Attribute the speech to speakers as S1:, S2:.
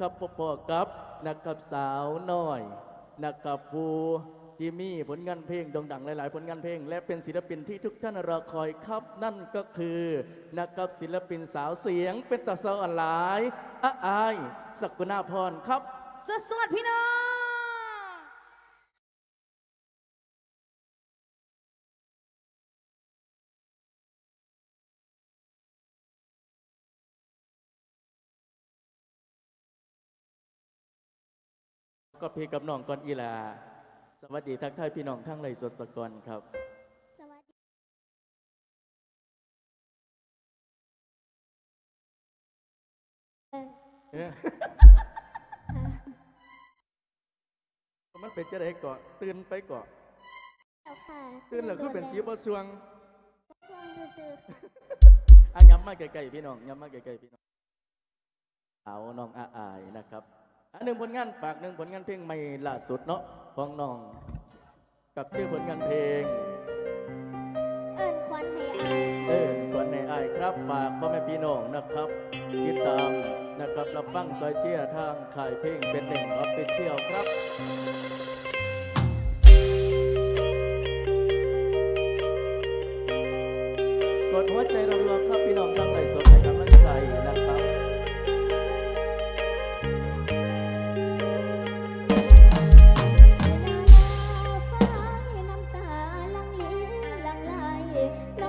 S1: ครับพ่อๆกับนะครับสาวน้อยนะครับผู้ที่มีผลงานเพลงโด่งดังหลาย ๆ ผลงานเพลง และเป็นศิลปินที่ทุกท่านรอคอยครับ นั่นก็คือนะครับศิลปินสาวเสียงเป็นตาเซาอันหลายอ้ายสกุณาพรครับ
S2: สวสวดพี่น้อง
S1: ก็พี่กับน้องก่อนอีลา สวัสดีทักทายพี่น้องทั้งไรสดสกอนครับ
S3: สวัสดีเออ
S1: เอ้ยมันเป็นจะได้เกาะตื่นไปเกาะ
S3: แล้วค่ะ
S1: ตื่นแล้วคือเป็นสีบสวง
S3: ช่วงซื่อ
S1: อะย้ำมาไกลๆพี่น้องย้ำมาไกลๆพี่น้องเอาน้องอาอายนะครับ อันหนึ่งผลงานฝากหนึ่งผลงานเพลงใหม่ล่าสุดเนาะของน้อง กับชื่อผลงานเพลง
S3: ๆเอิญควันให้อาย
S1: เออคนในอายครับฝากพ่อแม่พี่น้องนะครับติดตามนะครับรับฟังซอยเชียร์ทางค่ายเพลงเป็นหนึ่งออฟฟิเชียลครับกดหัวใจรัวๆครับพี่น้องทั้งห No.